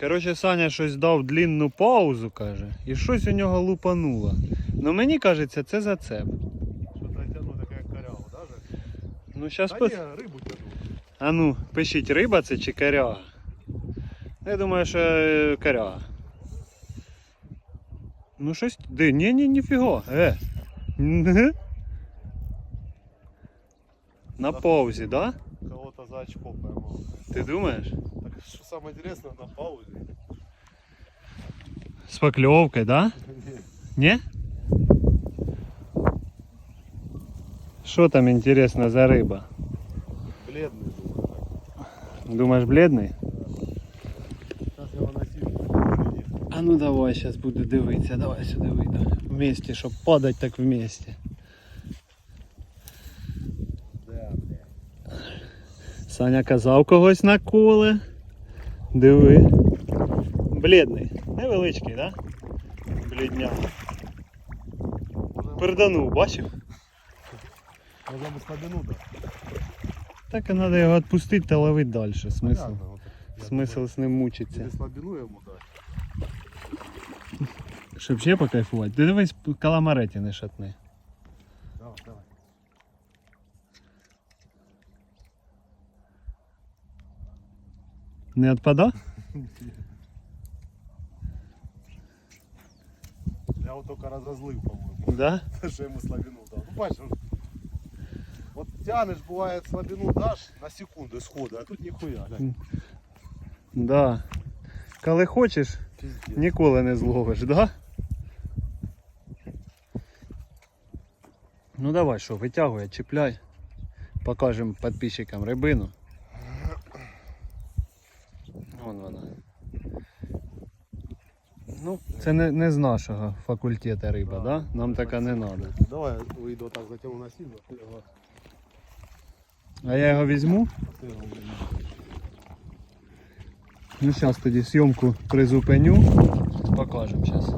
Коротше, Саня щось дав длінну паузу, каже, і щось у нього лупануло. Ну мені кажеться, це зацеп. Что-то я тяну такая корягу, даже? Ну щас Да пос... А ну, пишіть, риба це чи коряга? Я думаю, що е, коряга. Ну щось. Ди, ні, ні, ніфіга. Е. На паузі, да? Кого-то за очко поймал. Ти думаєш? Так что самое интересное на паузе. З покльовкою, да? Ні? Що там інтересно за риба? Бледный был. Думаєш, бледний? Сейчас я его носил. А ну давай, зараз буду дивитися, давай сюди вийду. Вместе, щоб падать так вместе. Да, бля. Саня казав когось на коле. Диви. Бледний. Невеличкий, да? Блідня. Перданув, бачив? Можно бы слабину дать. Так і треба його відпустити та ловити далі. Смисл. Понятно, вот так. Я Смисл думаю, з ним мучитися. Или слабину ему дать. Щоб ще покайфувати. Ти дивись, каламареті не шатни. Давай, давай. Не відпада? Я вот только разозлил, по-моему. Да? Что ему слабину дал. Ну, бачишь, вот тянешь, бывает, слабину дашь на секунду схода, а тут нихуя. глянь. Да. Коли хочеш, Пиздец. ніколи не зловиш, да? Ну давай що, витягуй, чіпляй. Покажемо підписчикам рибину. Вон вона. Ну, це не, не з нашого факультету риба, да? Нам така не треба. Давай я выйду вот так, затяну на сильно. Ты его, А я його візьму. ты его Ну зараз тоді зйомку призупиню. Покажемо зараз.